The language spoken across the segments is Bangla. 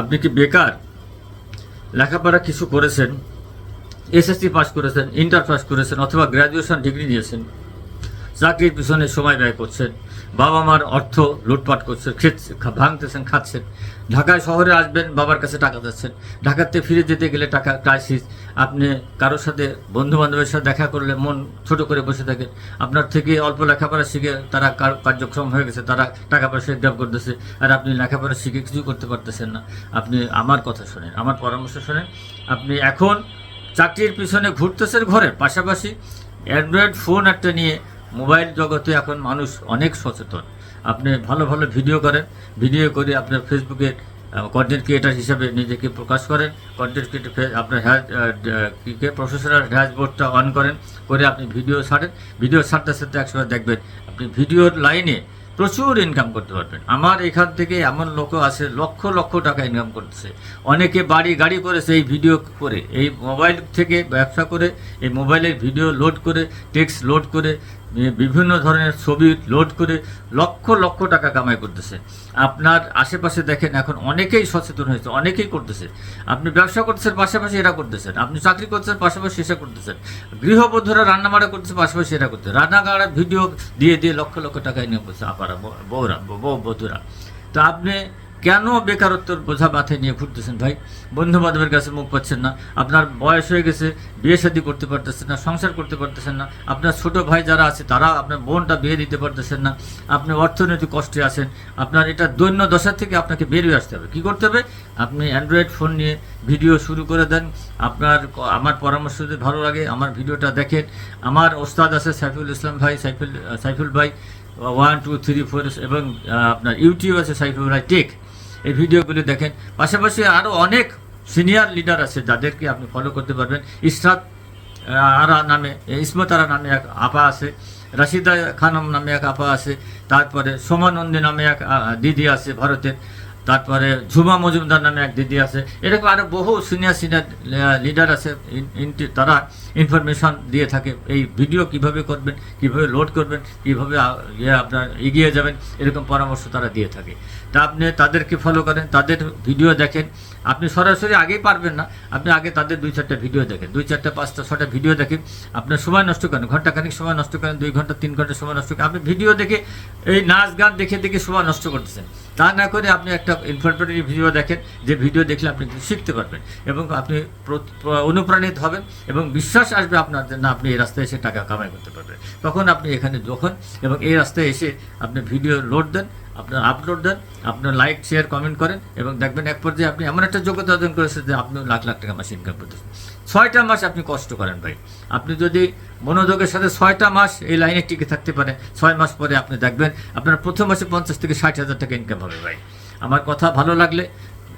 আপনি কি বেকার? লেখাপড়া কিছু করেছেন এসএসসি পাস করেছেন ইন্টার পাস করেছেন, অথবা গ্র্যাজুয়েশন ডিগ্রি নিয়েছেন। চাকরির পিছনে সময় ব্যয় করছেন বাবা মার অর্থ লুটপাট করছেন খেচ্ছে ভাঙতেছেন, খাচ্ছেন। ঢাকায় শহরে আসবেন, বাবার কাছে টাকা যাচ্ছেন। ঢাকাতে ফিরে যেতে গেলে টাকা ক্রাইসিস আপনি কারোর সাথে বন্ধু বান্ধবের সাথে দেখা করলে মন ছোট করে বসে থাকেন। আপনার থেকে অল্প লেখাপড়া শিখে তারা কার- কার্যক্রম হয়ে গেছে, তারা টাকা পয়সা ইনকাম করতেছে। আর আপনি লেখাপড়া শিখে কিছু করতে পারতেছেন না। আপনি আমার কথা শোনেন, আমার পরামর্শ শোনেন। আপনি এখন চাকরির পিছনে ঘুরতেছেন ঘরের পাশাপাশি। অ্যান্ড্রয়েড ফোন একটা নিয়ে মোবাইল জগতে এখন মানুষ অনেক সচেতন। আপনি ভালো ভালো ভিডিও করেন, ভিডিও করে আপনার ফেসবুকে কন্টেন্ট ক্রিয়েটার হিসেবে নিজেকে প্রকাশ করেন কন্টেন্ট ক্রিয়েটার আপনার হ্যাজ প্রফেশনাল ড্যাশবোর্ডটা অন করেন, করে আপনি ভিডিও ছাড়েন। ভিডিও ছাড়তে ছাড়তে একসময় দেখবেন, আপনি ভিডিওর লাইনে প্রচুর ইনকাম করতে পারবেন। আমার এখান থেকে এমন লোক আছে, লক্ষ লক্ষ টাকা ইনকাম করতেছে। অনেকে বাড়ি, গাড়ি করেছে এই ভিডিও করে, এই মোবাইল থেকে ব্যবসা করে, এই মোবাইলের ভিডিও লোড করে টেক্সট লোড করে বিভিন্ন ধরনের ছবি লোড করে লক্ষ লক্ষ টাকা কামাই করতেছে। আপনার আশেপাশে দেখেন এখন অনেকেই সচেতন হয়েছে, অনেকেই করতেছে। আপনি ব্যবসা করতেছেন, পাশাপাশি এরা করতেছেন। আপনি চাকরি করতেছেন, পাশাপাশি সেটা করতেছেন। গৃহবধূরা রান্নাবাড়া করতেছে, পাশাপাশি এরা করতেছে। রান্নাগাড়ার ভিডিও দিয়ে দিয়ে লক্ষ লক্ষ টাকা ইনকাম করছে আপারা বউরা বউ, বধুরা। তো আপনি কেন বেকারত্বর বোঝা মাথায় নিয়ে ঘুরতেছেন ভাই? বন্ধু বান্ধবের কাছে মুখ পাচ্ছেন না। আপনার বয়স হয়ে গেছে, বিয়ে শাদী করতে পারতেছেন না, সংসার করতে পারতেছেন না। আপনার ছোট ভাই যারা আছে, তারা আপনার বোনটা বিয়ে দিতে পারতেছেন না। আপনি অর্থনৈতিক কষ্টে আছেন। আপনার এটা দৈন্য দশা থেকে আপনাকে বেরিয়ে আসতে হবে। কী করতে হবে? আপনি অ্যান্ড্রয়েড ফোন নিয়ে ভিডিও শুরু করে দেন। আপনার আমার পরামর্শ যদি ভালো লাগে, আমার ভিডিওটা দেখেন। আমার ওস্তাদ আছে সাইফুল ইসলাম ভাই, সাইফুল সাইফুল ভাই। ওয়ান টু থ্রি ফোর এবং আপনার ইউটিউব আছে, সাইফুল ভাই টেক এই ভিডিওগুলি দেখেন। পাশাপাশি আরও অনেক সিনিয়র লিডার আছে, যাদেরকে আপনি ফলো করতে পারবেন। ইসরাত আরা নামে, ইসমত আরা নামে এক আপা আছে। রাশিদা খানম নামে এক আপা আছে। তারপরে সোমানন্দী নামে এক দিদি আছে ভারতের। তারপরে ঝুমা মজুমদার নামে এক দিদি আছে। এরকম আরও বহু সিনিয়র সিনিয়র লিডার আছে। তারা ইনফরমেশন দিয়ে থাকে এই ভিডিও কীভাবে করবেন, কীভাবে লোড করবেন, কীভাবে ইয়ে আপনার এগিয়ে যাবেন, এরকম পরামর্শ তারা দিয়ে থাকে। তা আপনি তাদেরকে ফলো করেন, তাদের ভিডিও দেখেন। আপনি সরাসরি আগেই পারবেন না, আপনি আগে তাদের দুই চারটা ভিডিও দেখেন। দুই চারটা, পাঁচটা, ছটা ভিডিও দেখেন। আপনার সময় নষ্ট করেন, ঘন্টাখানিক সময় নষ্ট করেন, দুই ঘণ্টা, তিন ঘণ্টা সময় নষ্ট করেন। আপনি ভিডিও দেখে, এই নাচ গান দেখে দেখে সময় নষ্ট করতেছেন। তা না করে আপনি একটা ইনফরমেটিভ ভিডিও দেখেন, যে ভিডিও দেখলে আপনি কিছু শিখতে পারবেন এবং আপনি প্র- প্র- অনুপ্রাণিত হবেন এবং বিশ্বাস আসবে আপনার না, আপনি এই রাস্তায় এসে টাকা কামাই করতে পারবেন। তখন আপনি এখানে যখন এবং এই রাস্তায় এসে আপনি ভিডিও লোড দেন, আপনার আপলোড দেন, আপনার লাইক শেয়ার কমেন্ট করেন এবং দেখবেন এক পর্যায়ে আপনি এমন একটা যোগ্যতা অর্জন করেছেন যে আপনি লাখ লাখ টাকা মাস ইনকাম করতেছেন ছয়টা মাস আপনি কষ্ট করেন ভাই। আপনি যদি মনোযোগের সাথে ছয়টা মাস এই লাইনে টিকে থাকতে পারে। ছয় মাস পরে আপনি দেখবেন আপনার প্রথম মাসে পঞ্চাশ থেকে ষাট হাজার টাকা ইনকাম হবে ভাই। আমার কথা ভালো লাগলে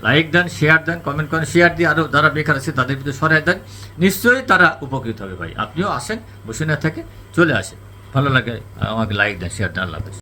লাইক দেন শেয়ার দেন কমেন্ট করেন শেয়ার দিয়ে আরও যারা বেকার আছে তাদের ভিতরে সরাই দেন। নিশ্চয়ই তারা উপকৃত হবে ভাই। আপনিও আসেন, বসে না থাকে, চলে আসেন। ভালো লাগে আমাকে লাইক দেন শেয়ার দেন, আল্লাহ